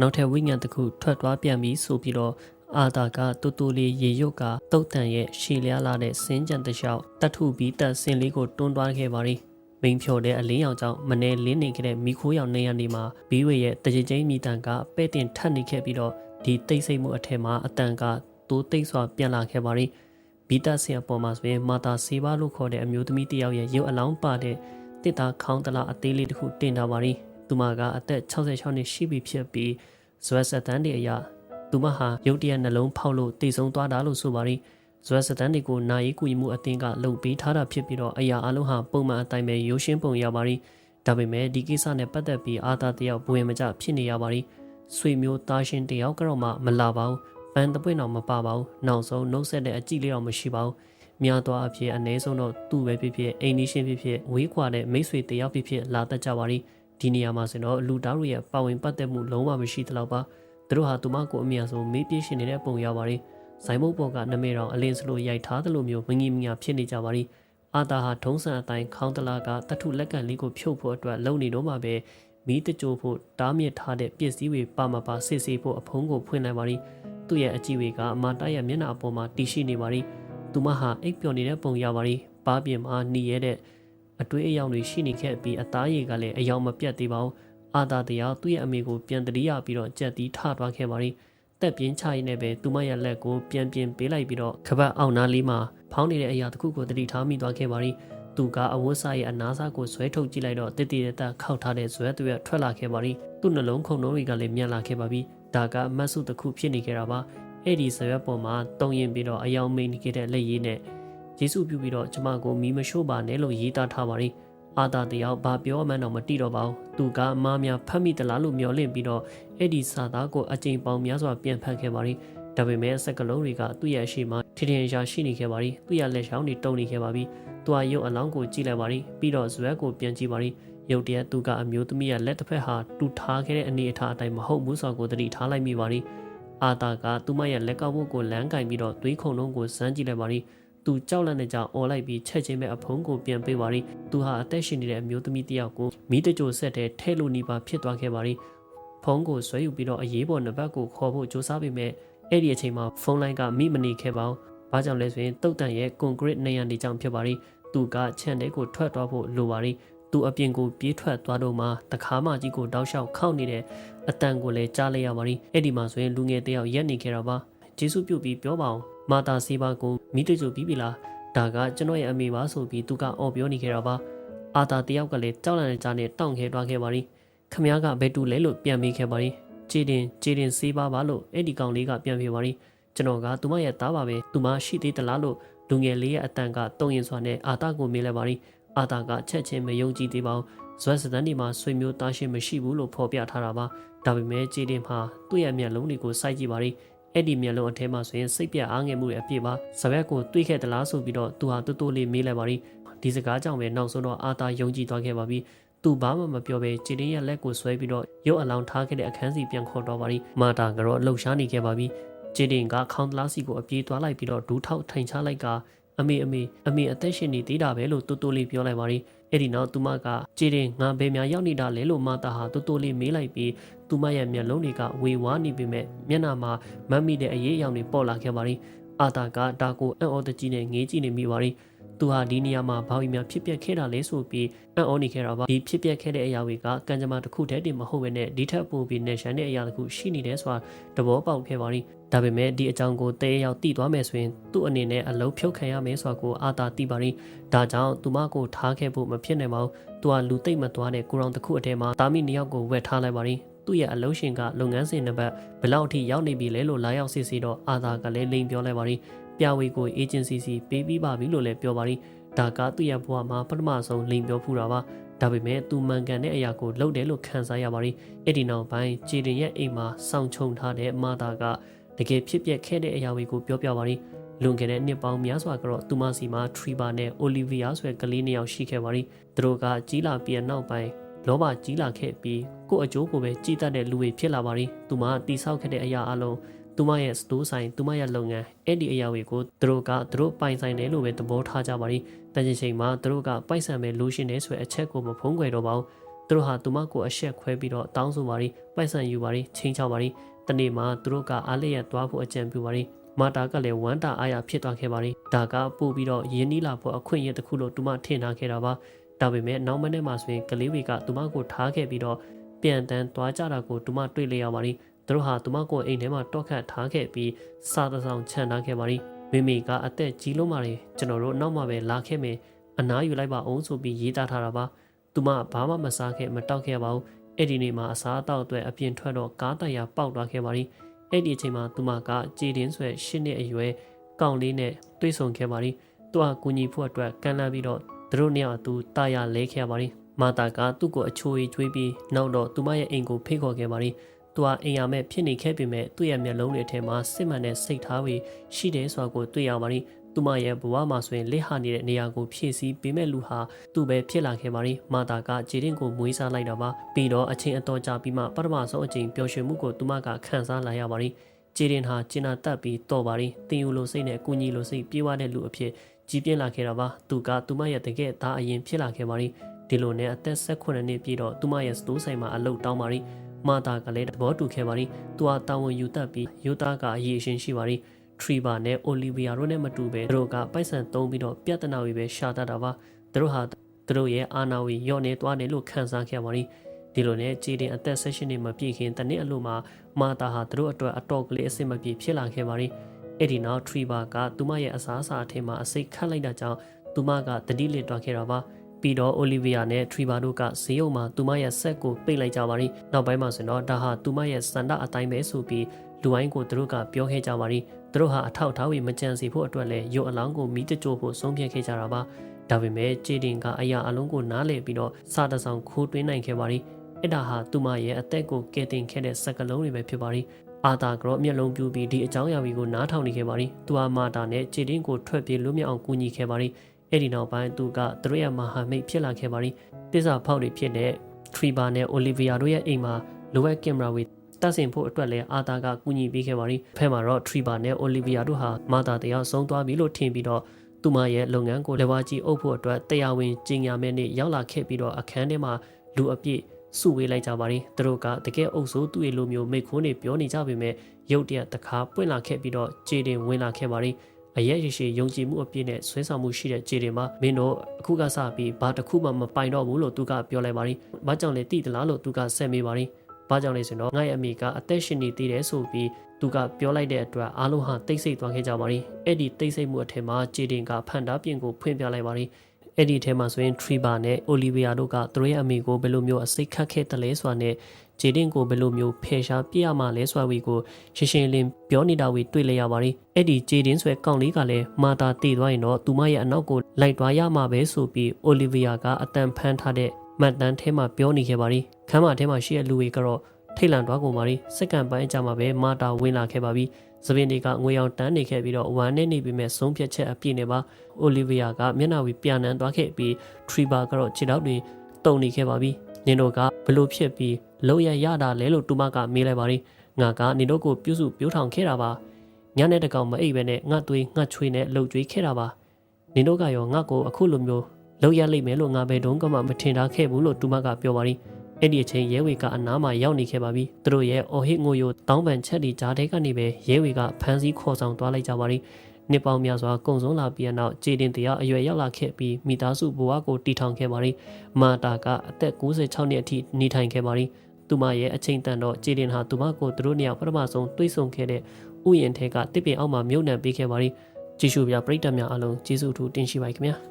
နောက်ထပ်ဝိညာဉ်တစ်ခုထွက်သွားပြန်ပြီးဆိုပြီးတော့အာသာကတူတူလေးရေရုပ်ကတုတ်တန်ရဲ့ရှည်လျားလာတဲ့စင်းကြံတစ်လျှောက်တတ်ထုပြီးတက်စင်လေးကိုတွန်းသွားခဲ့ပါရီမိန်ဖြော်တဲ့အလင်းရောင်ကြောင့်မနေလင်းနေခဲ့တဲ့မိခိုးရောင်နေရနေမှာဘီဝေရဲ့တကြိမ်ချင်းမိတန်ကပဲ့တင်ထပ်နေခဲ့ပြီးတော့ဒီတိတ်ဆိတ်မှုအထက်မှာအတန်ကတိုးတိတ်စွာပြန်လာခဲ့ပါရီဘီတာဆင်အပေါ်မှာဆိုရင်မာတာစေဘာလို့ခေါ်တဲ့အမျိုးသမီးတစ်ယောက်ရဲ့ရုပ်အလောင်းပါတဲ့တစ်သားခေါင်းတလားအသေးလေးတစ်ခုတင်ထားပါရီ သူမကအသက်66နှစ်ရှိပြီဖြစ်ပြီးဇွဲဆက်တန်းတွေအရာသူမဟာရုတ်တရက်နှလုံးဖောက်လို့တည်ဆုံသွားတာလို့ဆိုပါရီဇွဲစတန်တွေကိုနာယီကူညီမှုအသင်းကလုံပေးထားတာဖြစ်ပြီးတော့အရာအလုံးဟာပုံမှန်အတိုင်းပဲရိုးရှင်းပုံရပါရီဒါပေမဲ့ဒီကိစ္စနဲ့ပတ်သက်ပြီးအာသာတယောက်ဘဝင်မကျဖြစ်နေရပါရီဆွေမျိုးသားရှင်တယောက်ကတော့မှမလာပါဘူးပန်းတပွင့်တော့မပါပါဘူးနောက်ဆုံးနှုတ်ဆက်တဲ့အကြည့်လေးတော့မရှိပါဘူးများသောအဖြစ်အ ਨੇ ဆုံးတော့သူ့ပဲဖြစ်ဖြစ်အိမ်နီးရှင်ဖြစ်ဖြစ်ဝေးခွာတဲ့မိတ်ဆွေတယောက်ဖြစ်ဖြစ်လာတတ်ကြပါရီ ဒီနေရာမှာဆိုတော့လူသားတို့ရဲ့ပါဝင်ပတ်သက်မှုလုံးဝမရှိသလောက်ပါသူတို့ဟာသူမကိုအမြတ်ဆုံးမေးပြရှင်နေတဲ့ပုံရပါရီဇိုင်မုတ်ပေါ်ကနမေတော်အလင်းစလိုရိုက်ထားသလိုမျိုးမငြီမညာဖြစ်နေကြပါရီအာတာဟာထုံးစံအတိုင်းခေါင်းတလာကတထုလက်ကန်လေးကိုဖြုတ်ဖို့အတွက်လုံနေတော့မှပဲမီးတကြိုဖို့တားမြစ်ထားတဲ့ပစ္စည်းတွေပါမပါစစ်ဆေးဖို့အဖုံးကိုဖွင့်လိုက်ပါရီသူ့ရဲ့အကြည့်တွေကအမာတရဲ့မျက်နှာအပေါ်မှာတီရှိနေပါရီသူမဟာအိပ်ပျော်နေတဲ့ပုံရပါရီပါးပြင်မှာหนีရတဲ့ အတွေးအယောင်တွေရှိနေခဲ့ပြီးအသားရည်ကလည်းအယောင်မပြတ်သေးပါဘူးအာသာတရားသူ့ရဲ့အမေကိုပြန်တရိယာပြီးတော့ကြက်တီးထသွားခဲ့ပါရီတက်ပြင်းချရင်လည်းပဲသူမရဲ့လက်ကိုပြန်ပြင်ပေးလိုက်ပြီးတော့ခပတ်အောင်နားလေးမှာဖောင်းနေတဲ့အရာတစ်ခုကိုတတိထားမိသွားခဲ့ပါရီသူကအဝတ်စားရဲ့အနားစားကိုဆွဲထုတ်ကြည့်လိုက်တော့တည်တည်တက်ခောက်ထားတဲ့ဇွဲသွဲထွက်လာခဲ့ပါရီသူ့နှလုံးခုန်လုံးတွေကလည်းမြန်လာခဲ့ပါပြီဒါကမတ်စုတစ်ခုဖြစ်နေခဲ့တာပါအဲ့ဒီဇွဲပေါ်မှာတုံရင်ပြီးတော့အယောင်မိန်နေခဲ့တဲ့လက်ရည်နဲ့ ယေစုပြုပြီးတော့ကျမကိုမီးမရှို့ပါနဲ့လို့ရေးသားထားပါရီအာသာတယောက်ဘာပြောမှန်းတော့မတိတော့ပါဘူးသူကအမားများဖတ်မိတလားလို့မျောလင့်ပြီးတော့အဲ့ဒီစာသားကိုအကြိမ်ပေါင်းများစွာပြန်ဖတ်ခဲ့ပါရီဒါပေမဲ့စက်ကလုံးတွေကသူ့ရဲ့အရှိမထထင်ရှားရှိနေခဲ့ပါရီသူ့ရဲ့လက်ချောင်းတွေတုံနေခဲ့ပါပြီသူကရုပ်အလောင်းကိုကြည့်လိုက်ပါရီပြီးတော့ဇွဲကိုပြန်ကြည့်ပါရီရုပ်တရက်သူကအမျိုးသမီးရဲ့လက်တစ်ဖက်ဟာတူထားခဲ့တဲ့အနေအထားအတိုင်းမဟုတ်ဘူးဆိုတော့ကိုသတိထားလိုက်မိပါရီအာတာကသူမရဲ့လက်ကောက်ဝတ်ကိုလမ်းကင်ပြီးတော့သွေးခုံလုံးကိုစမ်းကြည့်လိုက်ပါရီ သူကြောက်လန့်နေကြအော်လိုက်ပြီးချက်ချင်းပဲအဖုံးကိုပြန်ပေးပါရီသူဟာအသက်ရှင်နေတဲ့အမျိုးသမီးတစ်ယောက်ကိုမိတကြိုဆက်တဲ့ထဲလိုနီပါဖြစ်သွားခဲ့ပါရီဖုန်းကိုဆွဲယူပြီးတော့အရေးပေါ်နံပါတ်ကိုခေါ်ဖို့ကြိုးစားပေမဲ့အဲ့ဒီအချိန်မှာဖုန်းလိုင်းကမိမနေခဲ့ပါဘူး။ဘာကြောင့်လဲဆိုရင်တုတ်တန်ရဲ့ကွန်ကရစ်နေရန်ဒီကြောင့်ဖြစ်ပါရီသူကခြံထဲကိုထွက်သွားဖို့လိုပါရီသူအပြင်ကိုပြေးထွက်သွားတော့မှတခါမှကြီးကိုတောက်လျှောက်ခောက်နေတဲ့အတန်ကိုလည်းကြားလိုက်ရပါရီအဲ့ဒီမှာဆိုရင်လူငယ်တယောက်ရက်နေခဲ့တာပါဂျေစုပြုတ်ပြီးပြောပါအောင်မာတာစီပါကိုမိတကြိုပြီးပြီလားဒါကကျွန်တော်ရဲ့အမေပါဆိုပြီးသူကအော်ပြောနေခဲ့တာပါအာတာတယောက်ကလည်းကြောက်လန့်နေကြနဲ့တောင့်ခဲသွားခဲ့ပါရီခမည်းကဘယ်တူလဲလို့ပြန်မေးခဲ့ပါရီကြည်တင်ကြည်တင်စေးပါပါလို့အဲ့ဒီကောင်လေးကပြန်ပြေပါရီကျွန်တော်ကသူမရဲ့သားပါပဲသူမရှိသေးသလားလို့လူငယ်လေးရဲ့အတန်ကတုံရင်စွာနဲ့အာတာကိုမေးလိုက်ပါရီအာတာကချက်ချင်းမယုံကြည်သေးပါဘူးဇွဲစတန်ဒီမှာဆွေမျိုးသားရှင်မရှိဘူးလို့ဖော်ပြထားတာပါဒါပေမဲ့ကြည်တင်မှာသူ့ရဲ့မျက်လုံးတွေကိုစိုက်ကြည့်ပါရီ အဲ့ဒီမျက်လုံးအထဲမှာဆိုရင်စိတ်ပြအားငယ်မှုရဲ့အပြည့်ပါဇဝက်ကိုတွေးခဲ့သလားဆိုပြီးတော့သူဟာတူတူလေးမေးလိုက်ပါရီဒီစကားကြောင့်ပဲနောက်ဆုံးတော့အာတာယုံကြည်သွားခဲ့ပါပြီသူဘာမှမပြောဘဲကြည်တင်းရဲ့လက်ကိုဆွဲပြီးတော့ရုပ်အလောင်းထားခဲ့တဲ့အခန်းစီပြန်ခေါ်တော့ပါရီမာတာကတော့လှုပ်ရှားနေခဲ့ပါပြီကြည်တင်းကခေါင်းတလားစီကိုအပြေးသွားလိုက်ပြီးတော့ဒူးထောက်ထိုင်ချလိုက်ကအမေအမေအမေအသက်ရှင်နေသေးတာပဲလို့တူတူလေးပြောလိုက်ပါရီ အဲ့ဒီနောက်သူမကကြည်တင်ငါဘယ်များရောက်နေတာလဲလို့မာတာဟာတူတူလေးမေးလိုက်ပြီးသူမရဲ့မျက်လုံးတွေကဝေဝါးနေပေမဲ့မျက်နှာမှာမတ်မိတဲ့အရေးအယောင်တွေပေါ်လာခဲ့ပါရီအာတာကဒါကိုအံ့ဩတကြီးနဲ့ငေးကြည့်နေမိပါရီ သူဟာဒီနေရာမှာဘာလို့များဖြစ်ပျက်ခဲ့တာလဲဆိုပြီးအံ့ဩနေခဲ့တာပါဒီဖြစ်ပျက်ခဲ့တဲ့အရာတွေကကံကြမ္မာတစ်ခုတည်းတည်းမဟုတ်ဘဲနဲ့ဒီထက်ပိုပြီးနေရှန်တဲ့အရာတစ်ခုရှိနေတယ်ဆိုတာသဘောပေါက်ခဲ့ပါရီဒါပေမဲ့ဒီအကြောင်းကိုတဲရောက်တည်သွားမယ်ဆိုရင်သူ့အနေနဲ့အလုံးဖြုတ်ခံရမယ်ဆိုတာကိုအာသာသိပါရီဒါကြောင့်သူမကိုထားခဲ့ဖို့မဖြစ်နိုင်ပါဘူးသူကလူသိမ့်မသွားတဲ့ကိုရောင်တစ်ခုအထဲမှာတာမီနှစ်ယောက်ကိုဝက်ထားလိုက်ပါရီသူ့ရဲ့အလုံးရှင်ကလုပ်ငန်းစဉ်တစ်ပတ်ဘယ်လောက်အထိရောက်နေပြီလဲလို့လာရောက်စစ်ဆေးတော့အာသာကလည်းလိန်ပြောလိုက်ပါရီ ပြဝေကို agency စီပေးပြီးပါပြီလို့လည်းပြောပါရီဒါကသူ့ရဲ့ဘဝမှာပထမဆုံးလိန်ပြောဖူးတာပါဒါပေမဲ့သူမှန်ကန်တဲ့အရာကိုလုပ်တယ်လို့ခံစားရပါရီအဲ့ဒီနောက်ပိုင်းဂျေတင်ရဲ့အိမ်မှာစောင့်ချုံထားတဲ့မာတာကတကယ်ဖြစ်ပျက်ခဲ့တဲ့အရာတွေကိုပြောပြပါရီလွန်ခဲ့တဲ့နှစ်ပေါင်းများစွာကတော့သူမစီမှာထရီဘာနဲ့အိုလီဗီယာဆိုတဲ့ကလေးနှစ်ယောက်ရှိခဲ့ပါရီသူတို့ကကြီးလာပြီးနောက်ပိုင်းလောဘကြီးလာခဲ့ပြီးကို့အကျိုးကိုပဲကြည်တတ်တဲ့လူတွေဖြစ်လာပါရီသူမတိဆောက်ခဲ့တဲ့အရာအလုံး သူမရဲ့စတိုးဆိုင်သူမရဲ့လုပ်ငန်းအဲ့ဒီအရာတွေကိုသူတို့ကသူတို့ပိုင်ဆိုင်တယ်လို့ပဲသဘောထားကြပါရီတန်ချင်ချိန်မှာသူတို့ကပိုက်ဆံပဲလိုရှင်တယ်ဆိုတဲ့အချက်ကိုမဖုံးကွယ်တော့ပါဘူးသူတို့ဟာသူမကိုအဆက်ခွဲပြီးတော့တောင်းဆိုပါရီပိုက်ဆံယူပါရီချင်းချပါရီတနေ့မှာသူတို့ကအားလျက်သွားဖို့အကြံပြုပါရီမာတာကလည်းဝမ်းတာအားရဖြစ်သွားခဲ့ပါရီဒါကပို့ပြီးတော့ရင်းနှီးလာဖို့အခွင့်အရေးတစ်ခုလို့သူမထင်ထားခဲ့တာပါဒါပေမဲ့နောက်မနေ့မှဆိုရင်ကလေးတွေကသူမကိုထားခဲ့ပြီးတော့ပြန်တန်းသွားကြတာကိုသူမတွေ့လျက်ရပါရီ သူတို့ဟာသူမကိုအိမ်ထဲမှာတောက်ခတ်ထားခဲ့ပြီးစာတစောင်ခြံထားခဲ့ပါရီမိမိကအသက်ကြီးလုံးပါလေကျွန်တော်တို့နောက်မှပဲလာခဲ့မယ်အနားယူလိုက်ပါအောင်ဆိုပြီးရေးသားထားတာပါသူမဘာမှမစားခဲ့မတောက်ခဲ့ပါဘူးအဲ့ဒီနေ့မှာအစားအသောက်အတွက်အပြင်ထွက်တော့ကားတရာပေါက်သွားခဲ့ပါရီအဲ့ဒီအချိန်မှာသူမကကြည်တင်းဆွဲရှင်းတဲ့အရွယ်ကောင်လေးနဲ့တွေ့ဆုံခဲ့ပါရီသူကကူညီဖို့အတွက်ကမ်းလှမ်းပြီးတော့သူတို့နှစ်ယောက်အတူတာယာလဲခဲ့ပါရီမာတာကသူ့ကိုအချိုးကြီးကျွေးပြီးနောက်တော့သူမရဲ့အိမ်ကိုဖိတ်ခေါ်ခဲ့ပါရီ သူဟာအိမ်ရမဲ့ဖြစ်နေခဲ့ပေမဲ့သူ့ရဲ့မျက်လုံးတွေထဲမှာစစ်မှန်တဲ့စိတ်ထားပြီးရှိတယ်ဆိုတာကိုတွေ့ရပါရီသူမရဲ့ဘဝမှာဆိုရင်လက်ဟာနေတဲ့နေရာကိုဖြည့်ဆည်းပေးမဲ့လူဟာသူပဲဖြစ်လာခဲ့ပါရီမာတာကဂျေရင်ကိုမွေးစားလိုက်တာပါပြီးတော့အချင်းအတော်ကြာပြီးမှပထမဆုံးအချိန်ပျော်ရွှင်မှုကိုသူမကခံစားလာရပါရီဂျေရင်ဟာကျင်နာတက်ပြီးတော့ပါရီတင်ယူလိုစိတ်နဲ့ကုညီလိုစိတ်ပြေးဝတဲ့လူအဖြစ်ကြီးပြင်းလာခဲ့တာပါသူကသူမရဲ့တကယ်သားအရင်ဖြစ်လာခဲ့ပါရီဒီလိုနဲ့အသက်16နှစ်ပြည့်တော့သူမရဲ့စတိုးဆိုင်မှာအလုပ်တောင်းပါရီ မာတာကလည်းသဘောတူခဲ့ပါရီသူဟာတာဝန်ယူတတ်ပြီးယူသားကအရေးအရှင်ရှိပါရီထရီဘာနဲ့အိုလီဗီယာတို့နဲ့မတူပဲသူတို့ကပိုက်ဆံသုံးပြီးတော့ပြဿနာတွေပဲရှာတတ်တာပါသူတို့ဟာသူတို့ရဲ့အာနာဝီညော့နေသွားတယ်လို့ခံစားခဲ့ပါရီဒီလိုနဲ့ကြည်တင်အသက်16နှစ်မပြည့်ခင်တနေ့အလိုမှာမာတာဟာသူတို့အတွက်အတော်ကလေးအဆင်မပြေဖြစ်လာခဲ့ပါရီအဲ့ဒီနောက်ထရီဘာကသူမရဲ့အစားအစာအထင်မှာအစိတ်ခတ်လိုက်တာကြောင့်သူမကတတိလစ်သွားခဲ့တာပါ ပြီးတော့အိုလီဗီယာနဲ့ထရီဘာတို့ကဈေးရုံမှာသူမရဲ့ဆက်ကိုပိတ်လိုက်ကြပါရီနောက်ပိုင်းမှာဆိုတော့ဒါဟာသူမရဲ့စန္ဒအတိုင်းပဲဆိုပြီးလူဝိုင်းကိုသူတို့ကပြောခဲ့ကြပါရီသူတို့ဟာအထောက်ထားဝေမကြံစီဖို့အတွက်လည်းရုပ်အလောင်းကိုမိတကြိုဖို့ဆုံးဖြတ်ခဲ့ကြတာပါဒါပေမဲ့ဂျေဒင်ကအရာအလုံးကိုနားလည်ပြီးတော့စာတစောင်ခိုးတွင်းနိုင်ခဲ့ပါရီအဲ့ဒါဟာသူမရဲ့အသက်ကိုကယ်တင်ခဲ့တဲ့စကလုံးတွေပဲဖြစ်ပါရီအာသာကရောမျက်လုံးပြူပြီးဒီအကြောင်းအရာတွေကိုနားထောင်နေခဲ့ပါရီသူဟာမာတာနဲ့ဂျေဒင်ကိုထွက်ပြေးလွတ်မြောက်အောင်ကူညီခဲ့ပါရီ အဲ့ဒီနောက်ပိုင်းသူကသူတို့ရဲ့မဟာမိတ်ဖြစ်လာခဲ့ပါရီတစ္ဆာဖောက်တွေဖြစ်တဲ့ထရီဘာနဲ့အိုလီဗီယာတို့ရဲ့အိမ်မှာလိုအပ်ကင်မရာဝေတက်ဆင်ဖို့အတွက်လည်းအာသာကကူညီပေးခဲ့ပါရီဖဲမှာတော့ထရီဘာနဲ့အိုလီဗီယာတို့ဟာမာတာတယောက်ဆုံးသွားပြီလို့ထင်ပြီးတော့သူမရဲ့လုပ်ငန်းကိုလက်ဝါးကြီးအုပ်ဖို့အတွက်တရားဝင်ကြီးညာမဲ့နေ့ရောက်လာခဲ့ပြီးတော့အခန်းထဲမှာလူအပြည့်စုဝေးလိုက်ကြပါရီသူတို့ကတကယ်အုပ်စိုးသူ့ရဲ့လိုမျိုးမိတ်ခိုးနေပြောနေကြပေမဲ့ရုတ်တရက်တခါပွင့်လာခဲ့ပြီးတော့ခြေတင်ဝင်လာခဲ့ပါရီ အရက်ရရှိယုံကြည်မှုအပြည့်နဲ့ဆွဲဆောင်မှုရှိတဲ့ခြေတင်မှာမင်းတို့အခုကစပြီးဘာတစ်ခုမှမပိုင်တော့ဘူးလို့သူကပြောလိုက်ပါရီ။ဘာကြောင့်လဲသိသလားလို့သူကဆက်မေးပါရီ။ဘာကြောင့်လဲဆိုတော့ငါ့ရဲ့အမိကအသက်ရှင်နေသေးတယ်ဆိုပြီးသူကပြောလိုက်တဲ့အတွက်အားလုံးဟာတိတ်ဆိတ်သွားခဲ့ကြပါရီ။အဲ့ဒီတိတ်ဆိတ်မှုအထက်မှာခြေတင်ကဖန်တာပြင်ကိုဖွင့်ပြလိုက်ပါရီ။အဲ့ဒီထဲမှာဆိုရင် Triba နဲ့ Olivia တို့ကသူတို့ရဲ့အမိကိုဘယ်လိုမျိုးအစိတ်ခတ်ခဲ့တယ်လဲဆိုတာနဲ့ ဂျေဒင်ကိုဘယ်လိုမျိုးဖယ်ရှားပြရမှာလဲဆိုတာဝီကိုရှင်းရှင်းလင်းပြောနေတာဝီတွေ့လိုက်ရပါတယ်အဲ့ဒီဂျေဒင်ဆွဲကောင်းလေးကလည်းမာတာတည်သွားရင်တော့သူမရဲ့အနောက်ကိုလိုက်သွားရမှာပဲဆိုပြီးအိုလီဗီယာကအတန်ဖန်းထားတဲ့မှတ်တမ်းထဲမှာပြောနေခဲ့ပါတယ်ခမ်းမထဲမှာရှိတဲ့လူတွေကတော့ထိတ်လန့်သွားကုန်ပါပြီစက္ကန့်ပိုင်းအကြာမှာပဲမာတာဝင်လာခဲ့ပါပြီသပင်တွေကငွေအောင်တန်းနေခဲ့ပြီးတော့ဝမ်းနဲ့နေပြီးမဲ့ဆုံးဖြတ်ချက်အပြည့်နဲ့ပါအိုလီဗီယာကမျက်နှာဝီပြန်နှံသွားခဲ့ပြီးထရီဘာကတော့ခြေထောက်တွေတုံနေခဲ့ပါပြီ နင်တို့ကဘလို့ဖြစ်ပြီးလောက်ရရတာလဲလို့တူမကမေးလိုက်ပါရီငါကနင်တို့ကိုပြုစုပြိုးထောင်ခဲ့တာပါညနေတကောင်မအိပ်ပဲနဲ့ငါသွေးငါချွေးနဲ့လှုပ်ကြွေးခဲ့တာပါနင်တို့ကရောငါကိုအခုလိုမျိုးလောက်ရလိမ့်မယ်လို့ငါဘယ်တုန်းကမှမထင်ထားခဲ့ဘူးလို့တူမကပြောပါရီအဲ့ဒီအချိန်ရဲဝေကအနားမှာရောက်နေခဲ့ပါပြီသူတို့ရဲ့အော်ဟစ်ငိုယိုတောင်းပန်ချက်ဒီကြားထဲကနေပဲရဲဝေကဖမ်းဆီးခေါ်ဆောင်သွားလိုက်ကြပါရီ နှစ်ပေါင်းများစွာကုံဆုံးလာပြီးတဲ့နောက်ဂျေဒင်တရားအရွယ်ရောက်လာခဲ့ပြီးမိသားစုဘဝကိုတည်ထောင်ခဲ့ပါရီမာတာကအသက်96နှစ်အထိနေထိုင်ခဲ့ပါရီသူမရဲ့အချိန်တန်တော့ဂျေဒင်ဟာသူမကိုသူတို့နှစ်ယောက်ပထမဆုံးတွေ့ဆုံခဲ့တဲ့ဥယျာဉ်ထဲကတစ်ပင်အောက်မှာမြုပ်နှံပေးခဲ့ပါရီကြည့်ရှုပြပရိသတ်များအားလုံးကျေးဇူးထူးတင်ရှိပါခင်ဗျာ